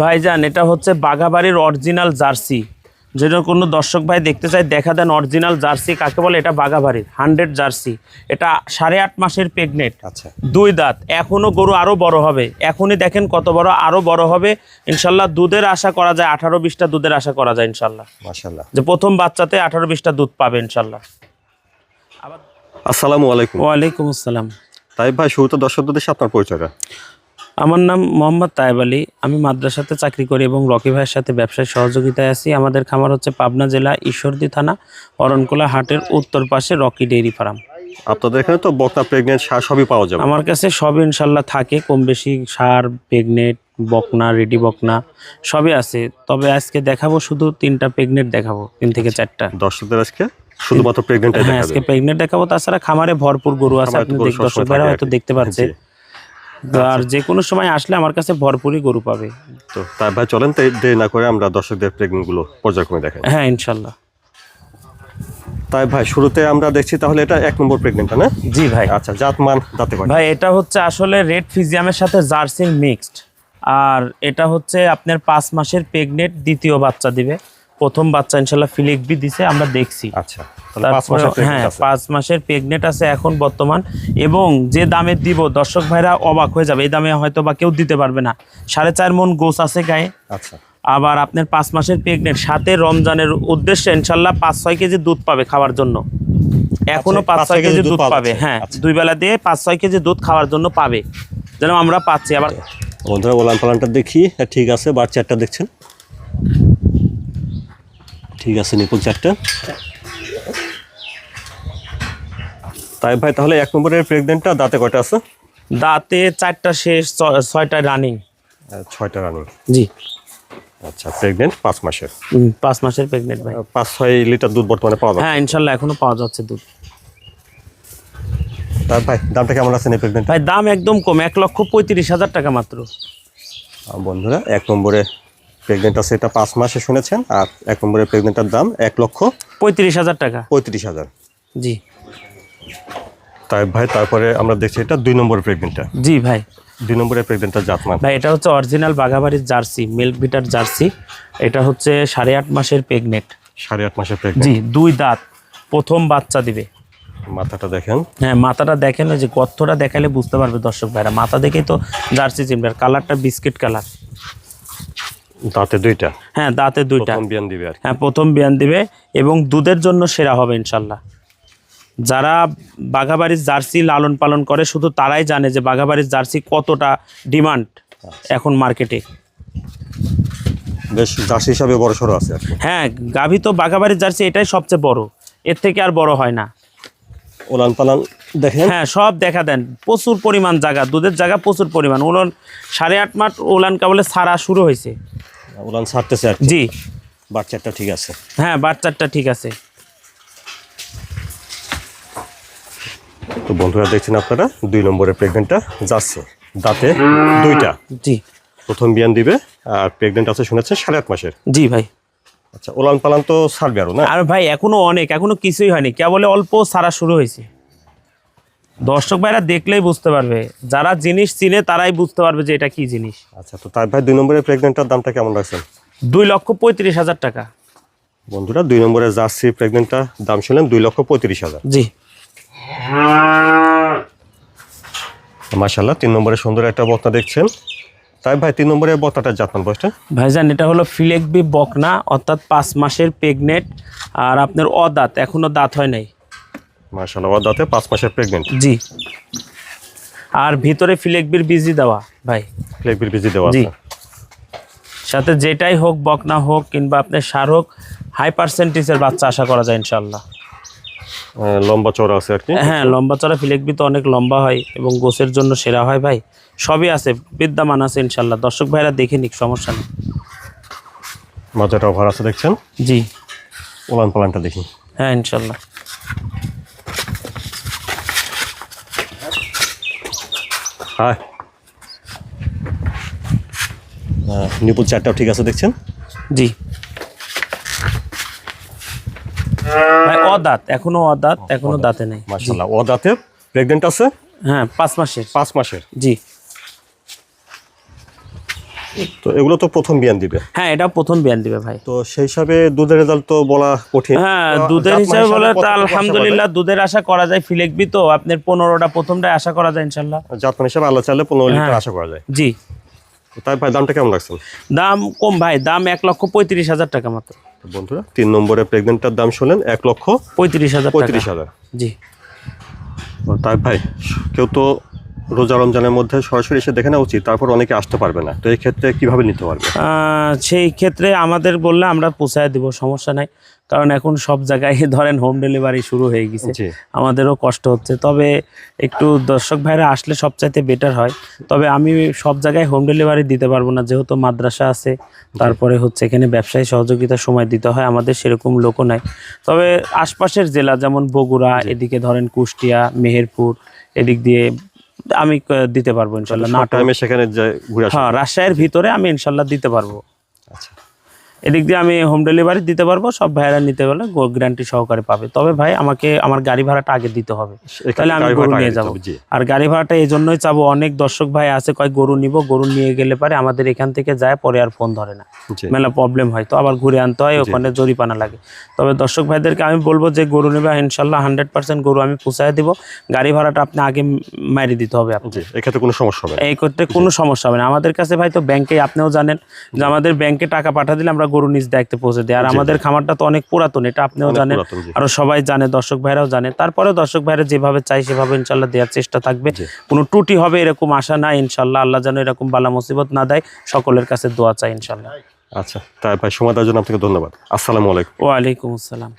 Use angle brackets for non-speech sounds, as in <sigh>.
ভাইজান এটা হচ্ছে বাঘাবাড়ির অরিজিনাল জার্সি যেটা কোনো দর্শক ভাই দেখতে চায় দেখা দেন অরিজিনাল জার্সি কাকে বলে এটা বাঘাবাড়ির হান্ড্রেড জার্সি এটা সাড়ে আট মাসের প্রেগনেন্ট আচ্ছা। দুই দাঁত। এখনও গরু আরও বড় হবে। এখনই দেখেন কত বড় আরও বড় হবে। ইনশাল্লাহ দুধের আশা করা যায় আঠারো বিশটা দুধের আশা করা যায় ইনশাল্লাহ। মাশাল্লাহ। যে প্রথম বাচ্চাতে আঠারো বিশটা দুধ পাবে ইনশাল্লাহ। আবার আসসালামু আলাইকুম। ওয়ালাইকুম আসসালাম। তাই ভাই শুরুতে দর্শকদের দেশে আপনার পরিচয়টা। আমার নাম মোহাম্মদ তায়েব আলী। আমি মাদ্রাসাতে চাকরি করি এবং রকি ভাইয়ের সাথে ব্যবসায় সহযোগিতায় আছি। আমাদের খামার হচ্ছে পাবনা জেলা ঈশ্বরদী থানা অরণকোলা হাটের উত্তর পাশে রকি ডেইরি ফার্ম। আপনাদের এখানে তো বকনা প্রেগনেন্ট সার সবই পাওয়া যাবে। আমার কাছে সব ইনশাল্লাহ থাকে। কম বেশি সার প্রেগনেট বকনা রেডি বকনা সবই আছে। তবে আজকে দেখাবো শুধু তিনটা প্রেগনেট দেখাবো তিন থেকে চারটা। দর্শকদের আজকে শুধুমাত্র প্রেগনেন্ট হ্যাঁ আজকে প্রেগনেন্ট দেখাবো। তাছাড়া খামারে ভরপুর গরু আছে। আপনি গরু দেখ- সবসময় দর্শক ভাইরা থাকে হয়তো দেখতে পাচ্ছে আর যে কোনো সময় আসলে আমার কাছে ভরপুরই গরু পাবে। তো তাই ভাই চলেন তাই দেরি না করে আমরা দর্শকদের প্রেগনেন্টগুলো পর্যায়ক্রমে দেখাই। হ্যাঁ ইনশাল্লাহ। তাই ভাই শুরুতে আমরা দেখছি তাহলে এটা এক নম্বর প্রেগনেন্ট না? জি ভাই। আচ্ছা জাত মান দাঁতে কয় ভাই এটা হচ্ছে আসলে রেড ফিজিয়ামের সাথে জার্সির মিক্সড আর এটা হচ্ছে আপনার পাঁচ মাসের প্রেগনেন্ট দ্বিতীয় বাচ্চা দিবে। প্রথম বাচ্চা ইনশাল্লাহ ফিলিক বি দিছে আমরা দেখছি। আচ্ছা হ্যাঁ পাঁচ মাসের প্রেগনেন্ট আছে এখন বর্তমান। এবং যে দামে দিব দর্শক ভাইরা অবাক হয়ে যাবে এই দামে হয়তো বা কেউ দিতে পারবে না। সাড়ে চার মন গোস আছে গায়ে। আচ্ছা। আবার আপনার পাঁচ মাসের প্রেগনেন্ট সাথে রমজানের উদ্দেশ্যে ইনশাল্লাহ পাঁচ ছয় কেজি দুধ পাবে খাওয়ার জন্য। এখনও আচ্ছা, পাঁচ ছয় কেজি দুধ পাবে হ্যাঁ। দুই বেলা দিয়ে পাঁচ ছয় কেজি দুধ খাওয়ার জন্য পাবে। যেন আমরা পাচ্ছি। আবার বন্ধুরা ওলান পালানটা দেখি হ্যাঁ, ঠিক আছে বার চারটা দেখছেন। ঠিক আছে নিপুল চারটা। তাই ভাই তাহলে এক নম্বরের প্রেগনেন্টটা দাঁতে কয়টা আছে? দাঁতে চারটা শেষ ছয়টা রানিং ছয়টা রানিং জি। আচ্ছা প্রেগনেন্ট পাঁচ মাসের। পাঁচ মাসের প্রেগনেন্ট ভাই। পাঁচ ছয় লিটার দুধ বর্তমানে পাওয়া যাবে হ্যাঁ ইনশাল্লাহ এখনও পাওয়া যাচ্ছে দুধ। তাই ভাই দামটা কেমন আছে এই প্রেগনেন্ট ভাই দাম একদম কম এক লক্ষ পঁয়ত্রিশ হাজার টাকা মাত্র। বন্ধুরা এক নম্বরে প্রেগনেন্ট আছে এটা পাঁচ মাসে শুনেছেন? আর এক নম্বরের প্রেগনেন্টের দাম এক লক্ষ পঁয়ত্রিশ হাজার টাকা। পঁয়ত্রিশ হাজার। জি। তাই ভাই তারপরে আমরা দেখছি এটা দুই নম্বরের প্রেগনেন্টটা জি ভাই। দুই নম্বরের প্রেগনেন্টটা জাতমান। ভাই এটা হচ্ছে অরিজিনাল বাঘাবাড়ির জার্সি মিল্ক বিটার জার্সি। এটা হচ্ছে সাড়ে আট মাসের প্রেগনেন্ট সাড়ে আট মাসের প্রেগনেন্ট জি দুই দাঁত। প্রথম বাচ্চা দিবে। মাথাটা দেখেন। হ্যাঁ মাথাটা দেখেন ওই যে গর্তটা দেখালে বুঝতে পারবে দর্শক ভাইরা। মাথা দেখেই তো জার্সি চিনবে। আর কালারটা বিস্কিট কালার দাঁতে দুইটা? হ্যাঁ দাঁতে দুইটা। প্রথম বিয়ান দিবে হ্যাঁ প্রথম বিয়ান দিবে এবং দুধের জন্য সেরা হবে ইনশাল্লাহ। যারা বাঘাবাড়ির জার্সি লালন পালন করে শুধু তারাই জানে যে বাঘাবাড়ির জার্সি কতটা ডিমান্ড এখন মার্কেটে। বেশ জার্সি হিসাবে বড় সড়ো আছে হ্যাঁ গাভী তো বাঘাবাড়ির জার্সি এটাই সবচেয়ে বড়। এর থেকে আর বড় হয় না। ওলান পালান হ্যাঁ সব দেখা দেন। প্রচুর পরিমাণ জায়গা দুধের জায়গা প্রচুর পরিমাণ। উলান সাড়ে আট মাস উলান কেবলে সারা শুরু হয়েছে। ওলান ছাড়তেছে আর জি। বাচ্চাটা ঠিক আছে। হ্যাঁ বাচ্চারটা ঠিক আছে। তো বন্ধুরা দেখছেন আপনারা? দুই নম্বরের প্রেগনেন্টটা যাচ্ছে। দাঁতে দুইটা। জি। প্রথম বিয়ান দিবে আর প্রেগনেন্ট আছে শুনেছেন সাড়ে আট মাসের। জি ভাই। আচ্ছা ওলান পালান তো ছাড়বে আরও না? আর ভাই এখনও অনেক এখনও কিছুই হয়নি। কেবলে অল্প সারা শুরু হয়েছে। দর্শক ভাইরা দেখলেই বুঝতে পারবে। যারা জিনিস চিনে তারাই বুঝতে পারবে যে এটা কি জিনিস। আচ্ছা তো তার ভাই দুই নম্বরের প্রেগনেন্টটার দামটা কেমন রাখছেন? দুই লক্ষ পঁয়ত্রিশ হাজার টাকা। বন্ধুরা দুই নম্বরের জার্সি প্রেগনেন্টটা দাম শুনলেন দুই লক্ষ পঁয়ত্রিশ হাজার। জি। মাশাল্লাহ তিন নম্বরে সুন্দর একটা বক্তা দেখছেন। তাই ভাই তিন নম্বরের বক্তাটা জাতমান বয়সটা ভাইজান এটা হলো ফিলেকবি বকনা অর্থাৎ পাঁচ মাসের প্রেগনেন্ট আর আপনার অদাঁত এখনও দাঁত হয় নাই। মাশাল্লাহ ওর দাঁতে পাঁচ মাসের প্রেগনেন্ট জি। আর ভিতরে ফিলেকবির বিজি দেওয়া ভাই। ফ্লেকবির বিজি দেওয়া জি। সাথে যেটাই হোক বকনা হোক কিংবা আপনার সার হোক হাই পার্সেন্টেজের বাচ্চা আশা করা যায় ইনশাল্লাহ লম্বা চওড়া আছে আর কি? হ্যাঁ লম্বা চড়া ফিলেকবি তো অনেক লম্বা হয় এবং গোসের জন্য সেরা হয় ভাই। সবই আছে বিদ্যমান আছে ইনশাল্লাহ দর্শক ভাইরা দেখে নিক সমস্যা নেই। মাজাটা ওভার আছে দেখছেন? জি। ওলান পালানটা দেখি। হ্যাঁ ইনশাল্লাহ হ্যাঁ। নিপুল চারটাও ঠিক আছে দেখছেন? জি। ভাই অদাঁত এখনও অদাঁত এখনও দাঁতে নেই। জি। অদাঁতে ও প্রেগনেন্ট আছে? হ্যাঁ পাঁচ মাসের। পাঁচ মাসের? জি। তো এগুলো তো প্রথম বিয়ান দিবে। হ্যাঁ এটা প্রথম বিয়ান দিবে ভাই। তো সেই হিসাবে দুধের রেজাল্ট তো বলা কঠিন। হ্যাঁ দুধের হিসাবে বলে তা আলহামদুলিল্লাহ দুধের আশা করা যায় ফিলেকবি তো আপনার পনেরোটা প্রথমটাই আশা করা যায় ইনশাল্লাহ। যায়? জাত মান হিসাবে আল্লাহ চাইলে পনেরো লিটার হ্যাঁ। আশা করা যায়। জি। তাই ভাই দামটা কেমন রাখছেন? দাম কম ভাই দাম এক লক্ষ পঁয়ত্রিশ হাজার টাকা মতো তো বন্ধুরা তিন নম্বরে প্রেগনেন্টটার দাম শুনলেন এক লক্ষ পঁয়ত্রিশ হাজার পঁয়ত্রিশ হাজার। জি। তাই ভাই কেউ তো রোজা রমজানের মধ্যে সরাসরি এসে দেখে নেওয়া উচিত তারপর অনেকে আসতে পারবে না। তো এই ক্ষেত্রে কীভাবে নিতে পারবে? সেই ক্ষেত্রে আমাদের বললে আমরা পৌঁছায় দিব সমস্যা নাই। কারণ এখন সব জায়গায় <laughs> ধরেন হোম ডেলিভারি শুরু হয়ে গেছে। আমাদেরও কষ্ট হচ্ছে। তবে একটু দর্শক ভাইরা আসলে সবচাইতে বেটার হয়। তবে আমি সব জায়গায় হোম ডেলিভারি দিতে পারব না। যেহেতু মাদ্রাসা আছে তারপরে হচ্ছে এখানে ব্যবসায়ী সহযোগিতার সময় দিতে হয়। আমাদের সেরকম লোকও নাই। তবে আশপাশের জেলা যেমন বগুড়া এদিকে ধরেন কুষ্টিয়া মেহেরপুর এদিক দিয়ে আমি দিতে পারব ইনশাল্লাহ নাটক সেখানে হ্যাঁ রাজশাহীর ভিতরে আমি ইনশাল্লাহ দিতে পারব। এদিক দিয়ে আমি হোম ডেলিভারি দিতে পারব সব ভাইয়েরা নিতে পারলে গ্যারান্টি সহকারে পাবে। তবে ভাই আমাকে আমার গাড়ি ভাড়াটা আগে দিতে হবে। তাহলে আমি গরু নিয়ে যাব। আর গাড়ি ভাড়াটা এই জন্যই চাবো অনেক দর্শক ভাই আছে কয় গরু নিব গরু নিয়ে গেলে পারে আমাদের এখান থেকে যায় পরে আর ফোন ধরে না। মেলা প্রবলেম হয় তো আবার ঘুরে আনতে হয় ওখানে জরিপানা লাগে। তবে দর্শক ভাইদেরকে আমি বলব যে গরু নেবে ইনশাল্লাহ হান্ড্রেড পার্সেন্ট গরু আমি পুষায় দিব। গাড়ি ভাড়াটা আপনি আগে মারি দিতে হবে আপনি এক্ষেত্রে কোনো সমস্যা হবে এই করতে কোনো সমস্যা হবে না। আমাদের কাছে ভাই তো ব্যাংকে আপনিও জানেন যে আমাদের ব্যাংকে টাকা পাঠা দিলে আমরা গরু নিজ দায়িত্বে পৌঁছে দিই আর আমাদের খামারটা তো অনেক পুরাতন এটা আপনিও জানেন। আরও সবাই জানে দর্শক ভাইরাও জানে। তারপরে দর্শক ভাইরা যেভাবে চাই সেভাবে ইনশাল্লাহ দেওয়ার চেষ্টা থাকবে। কোনো ত্রুটি হবে এরকম আশা না ইনশাল্লাহ। আল্লাহ যেন এরকম বালা মুসিবত না দেয় সকলের কাছে দোয়া চাই ইনশাল্লাহ। আচ্ছা তাই ভাই সময় দেওয়ার জন্য আপনাকে ধন্যবাদ। আসসালামু আলাইকুম। ওয়ালাইকুম আসসালাম।